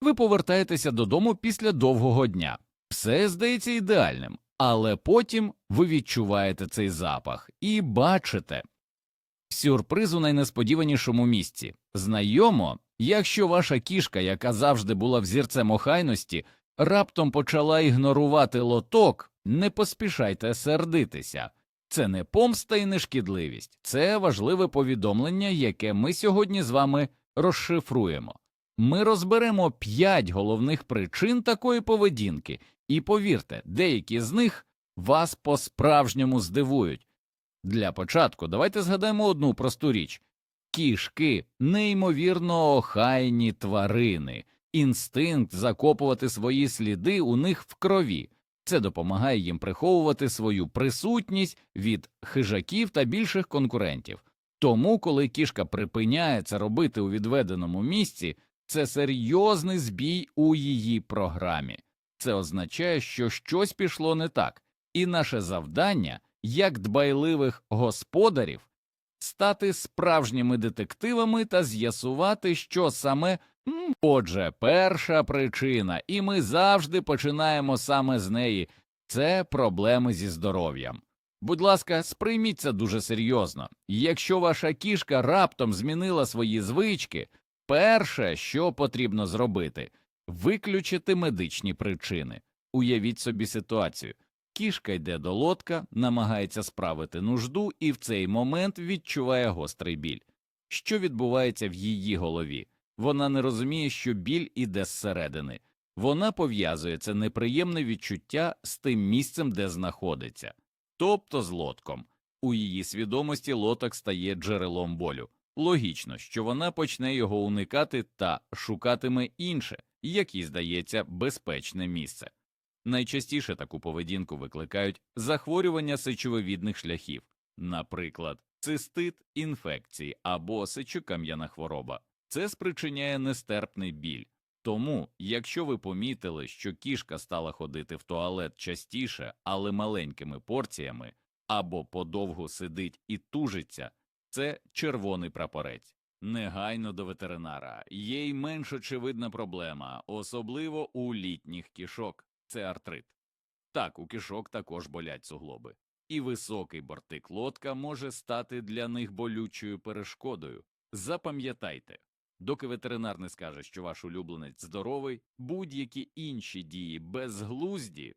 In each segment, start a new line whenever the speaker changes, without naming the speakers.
ви повертаєтеся додому після довгого дня. Все здається ідеальним, але потім ви відчуваєте цей запах і бачите сюрприз у найнесподіванішому місці. Знайомо, якщо ваша кішка, яка завжди була взірцем охайності, раптом почала ігнорувати лоток, не поспішайте сердитися. Це не помста і не шкідливість, це важливе повідомлення, яке ми сьогодні з вами розшифруємо. Ми розберемо п'ять головних причин такої поведінки, і повірте, деякі з них вас по-справжньому здивують. Для початку давайте згадаємо одну просту річ кішки неймовірно охайні тварини, інстинкт закопувати свої сліди у них в крові. Це допомагає їм приховувати свою присутність від хижаків та більших конкурентів. Тому, коли кішка припиняє це робити у відведеному місці, це серйозний збій у її програмі. Це означає, що щось пішло не так, і наше завдання, як дбайливих господарів, стати справжніми детективами та з'ясувати, що саме. Отже, перша причина, і ми завжди починаємо саме з неї це проблеми зі здоров'ям. Будь ласка, сприйміть це дуже серйозно. Якщо ваша кішка раптом змінила свої звички, перше, що потрібно зробити, виключити медичні причини. Уявіть собі ситуацію. Кішка йде до лодка, намагається справити нужду і в цей момент відчуває гострий біль. Що відбувається в її голові? Вона не розуміє, що біль іде зсередини. Вона пов'язує це неприємне відчуття з тим місцем, де знаходиться, тобто з лотком. У її свідомості лоток стає джерелом болю. Логічно, що вона почне його уникати та шукатиме інше, як їй здається, безпечне місце. Найчастіше таку поведінку викликають захворювання сечовивідних шляхів, наприклад, цистит, інфекції або сечокам'яна хвороба. Це спричиняє нестерпний біль. Тому, якщо ви помітили, що кішка стала ходити в туалет частіше, але маленькими порціями, або подовго сидить і тужиться, це червоний прапорець. Негайно до ветеринара. Є й менш очевидна проблема, особливо у літніх кішок це артрит. Так, у кишок також болять суглоби, і високий бортик лодка може стати для них болючою перешкодою. Запам'ятайте, доки ветеринар не скаже, що ваш улюбленець здоровий, будь-які інші дії безглузді.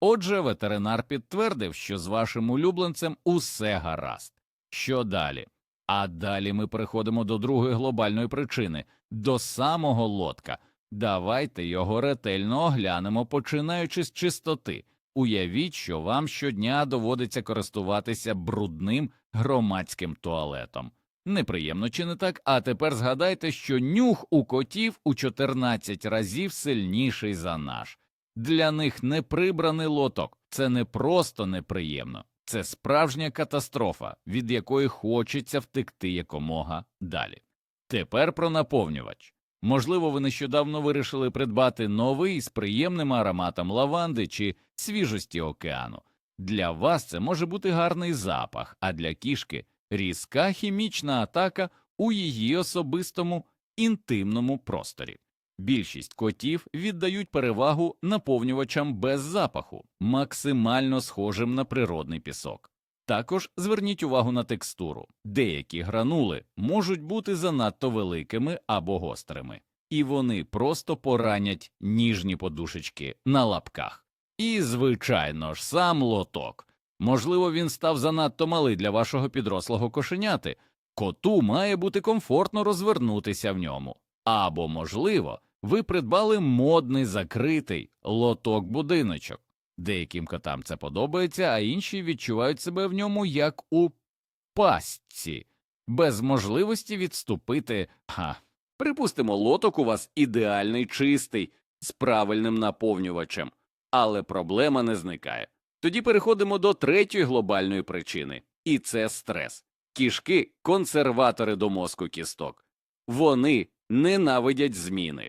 Отже, ветеринар підтвердив, що з вашим улюбленцем усе гаразд. Що далі? А далі ми переходимо до другої глобальної причини до самого лодка. Давайте його ретельно оглянемо, починаючи з чистоти. Уявіть, що вам щодня доводиться користуватися брудним громадським туалетом. Неприємно чи не так? А тепер згадайте, що нюх у котів у 14 разів сильніший за наш. Для них неприбраний лоток це не просто неприємно, це справжня катастрофа, від якої хочеться втекти якомога далі. Тепер про наповнювач. Можливо, ви нещодавно вирішили придбати новий з приємним ароматом лаванди чи свіжості океану. Для вас це може бути гарний запах, а для кішки різка хімічна атака у її особистому інтимному просторі. Більшість котів віддають перевагу наповнювачам без запаху, максимально схожим на природний пісок. Також зверніть увагу на текстуру. Деякі гранули можуть бути занадто великими або гострими, і вони просто поранять ніжні подушечки на лапках. І, звичайно ж, сам лоток. Можливо, він став занадто малий для вашого підрослого кошеняти. Коту має бути комфортно розвернутися в ньому. Або, можливо, ви придбали модний закритий лоток будиночок. Деяким котам це подобається, а інші відчувають себе в ньому як у пастці, без можливості відступити. Ха. Припустимо, лоток у вас ідеальний чистий, з правильним наповнювачем, але проблема не зникає. Тоді переходимо до третьої глобальної причини, і це стрес. Кішки консерватори до мозку кісток. Вони ненавидять зміни.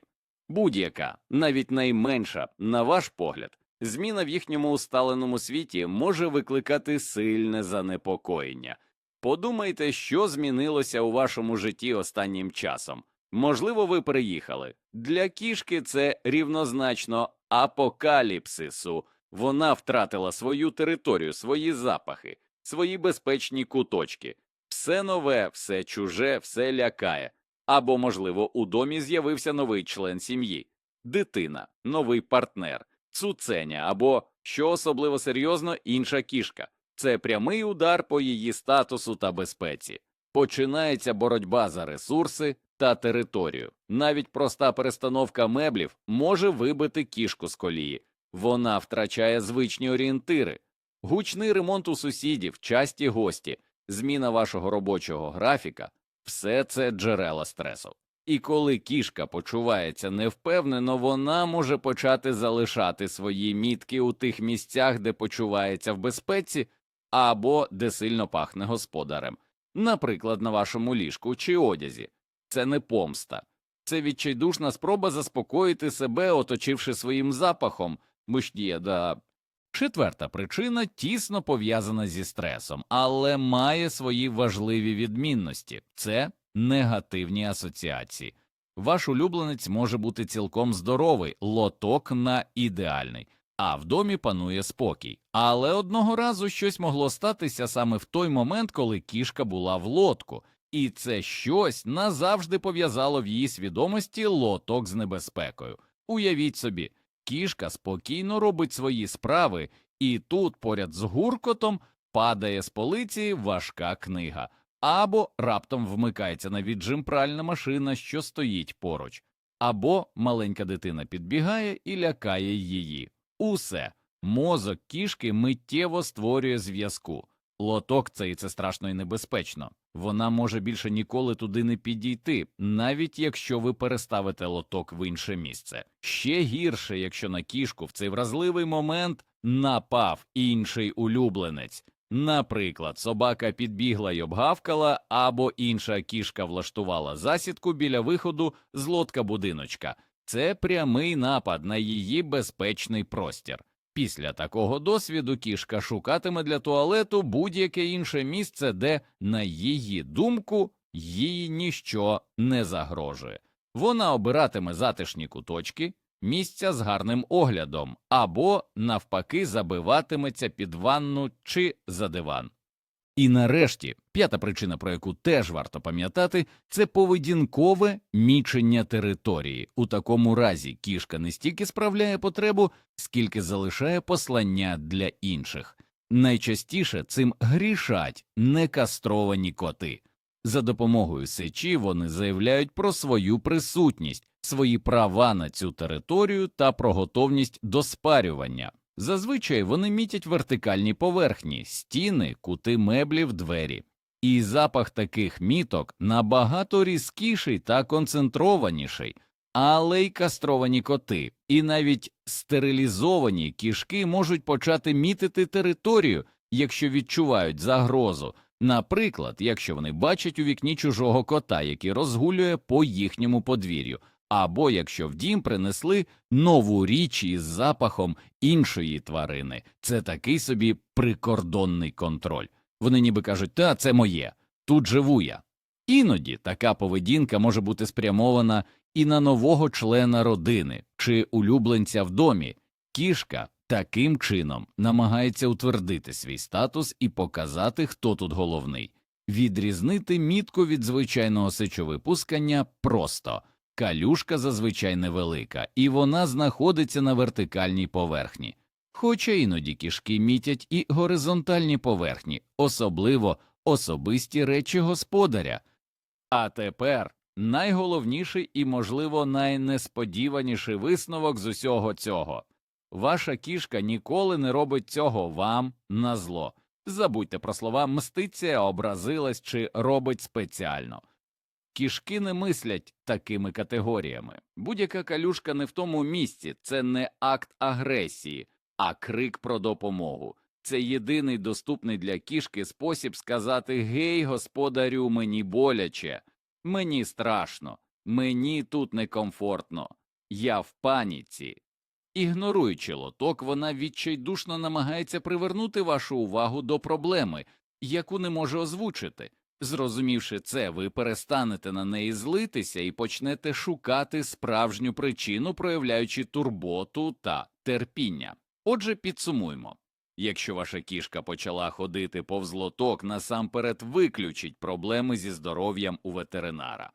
Будь-яка, навіть найменша, на ваш погляд, зміна в їхньому усталеному світі може викликати сильне занепокоєння. Подумайте, що змінилося у вашому житті останнім часом. Можливо, ви переїхали. Для кішки це рівнозначно апокаліпсису. Вона втратила свою територію, свої запахи, свої безпечні куточки. Все нове, все чуже, все лякає. Або, можливо, у домі з'явився новий член сім'ї, дитина, новий партнер, цуценя або, що особливо серйозно, інша кішка. Це прямий удар по її статусу та безпеці. Починається боротьба за ресурси та територію. Навіть проста перестановка меблів може вибити кішку з колії. Вона втрачає звичні орієнтири. Гучний ремонт у сусідів, часті гості, зміна вашого робочого графіка все це джерела стресу. І коли кішка почувається невпевнено, вона може почати залишати свої мітки у тих місцях, де почувається в безпеці, або де сильно пахне господарем, наприклад, на вашому ліжку чи одязі. Це не помста, це відчайдушна спроба заспокоїти себе, оточивши своїм запахом мишдіє да. Четверта причина тісно пов'язана зі стресом, але має свої важливі відмінності це негативні асоціації. Ваш улюбленець може бути цілком здоровий, лоток на ідеальний, а в домі панує спокій. Але одного разу щось могло статися саме в той момент, коли кішка була в лотку, і це щось назавжди пов'язало в її свідомості лоток з небезпекою. Уявіть собі, кішка спокійно робить свої справи, і тут поряд з гуркотом падає з полиці важка книга, або раптом вмикається на віджим пральна машина, що стоїть поруч, або маленька дитина підбігає і лякає її. Усе мозок кішки миттєво створює зв'язку. Лоток цей це страшно і небезпечно. Вона може більше ніколи туди не підійти, навіть якщо ви переставите лоток в інше місце. Ще гірше, якщо на кішку в цей вразливий момент напав інший улюбленець. Наприклад, собака підбігла й обгавкала, або інша кішка влаштувала засідку біля виходу з лотка будиночка. Це прямий напад на її безпечний простір. Після такого досвіду кішка шукатиме для туалету будь-яке інше місце, де, на її думку, їй ніщо не загрожує. Вона обиратиме затишні куточки, місця з гарним оглядом, або, навпаки, забиватиметься під ванну чи за диван. І нарешті, п'ята причина, про яку теж варто пам'ятати, це поведінкове мічення території. У такому разі кішка не стільки справляє потребу, скільки залишає послання для інших. Найчастіше цим грішать некастровані коти. За допомогою сечі вони заявляють про свою присутність, свої права на цю територію та про готовність до спарювання. Зазвичай вони мітять вертикальні поверхні, стіни, кути меблів, двері. І запах таких міток набагато різкіший та концентрованіший, але й кастровані коти, і навіть стерилізовані кішки можуть почати мітити територію, якщо відчувають загрозу. Наприклад, якщо вони бачать у вікні чужого кота, який розгулює по їхньому подвір'ю, або якщо в дім принесли нову річ із запахом іншої тварини, це такий собі прикордонний контроль. Вони ніби кажуть, та це моє, тут живу я. Іноді така поведінка може бути спрямована і на нового члена родини чи улюбленця в домі. Кішка таким чином намагається утвердити свій статус і показати, хто тут головний. Відрізнити мітку від звичайного сечовипускання просто калюшка зазвичай невелика, і вона знаходиться на вертикальній поверхні. Хоча іноді кішки мітять і горизонтальні поверхні, особливо особисті речі господаря. А тепер найголовніший і, можливо, найнесподіваніший висновок з усього цього ваша кішка ніколи не робить цього вам на зло. Забудьте про слова мститься, образилась чи робить спеціально. Кішки не мислять такими категоріями. Будь-яка калюшка не в тому місці, це не акт агресії, а крик про допомогу. Це єдиний доступний для кішки спосіб сказати Гей, господарю, мені боляче, мені страшно, мені тут некомфортно, я в паніці. Ігноруючи лоток, вона відчайдушно намагається привернути вашу увагу до проблеми, яку не може озвучити. Зрозумівши це, ви перестанете на неї злитися і почнете шукати справжню причину, проявляючи турботу та терпіння. Отже, підсумуймо. Якщо ваша кішка почала ходити повз лоток, насамперед виключіть проблеми зі здоров'ям у ветеринара.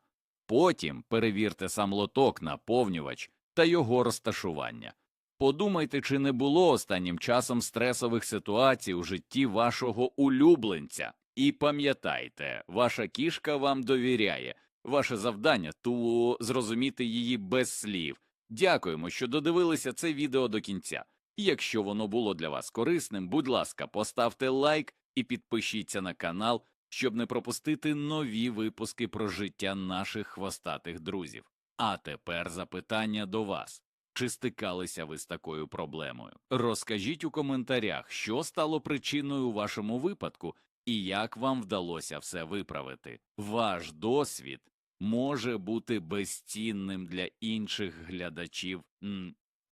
Потім перевірте сам лоток, наповнювач та його розташування. Подумайте, чи не було останнім часом стресових ситуацій у житті вашого улюбленця. І пам'ятайте, ваша кішка вам довіряє. Ваше завдання ту зрозуміти її без слів. Дякуємо, що додивилися це відео до кінця. Якщо воно було для вас корисним, будь ласка, поставте лайк і підпишіться на канал, щоб не пропустити нові випуски про життя наших хвостатих друзів. А тепер запитання до вас. Чи стикалися ви з такою проблемою? Розкажіть у коментарях, що стало причиною у вашому випадку і як вам вдалося все виправити. Ваш досвід може бути безцінним для інших глядачів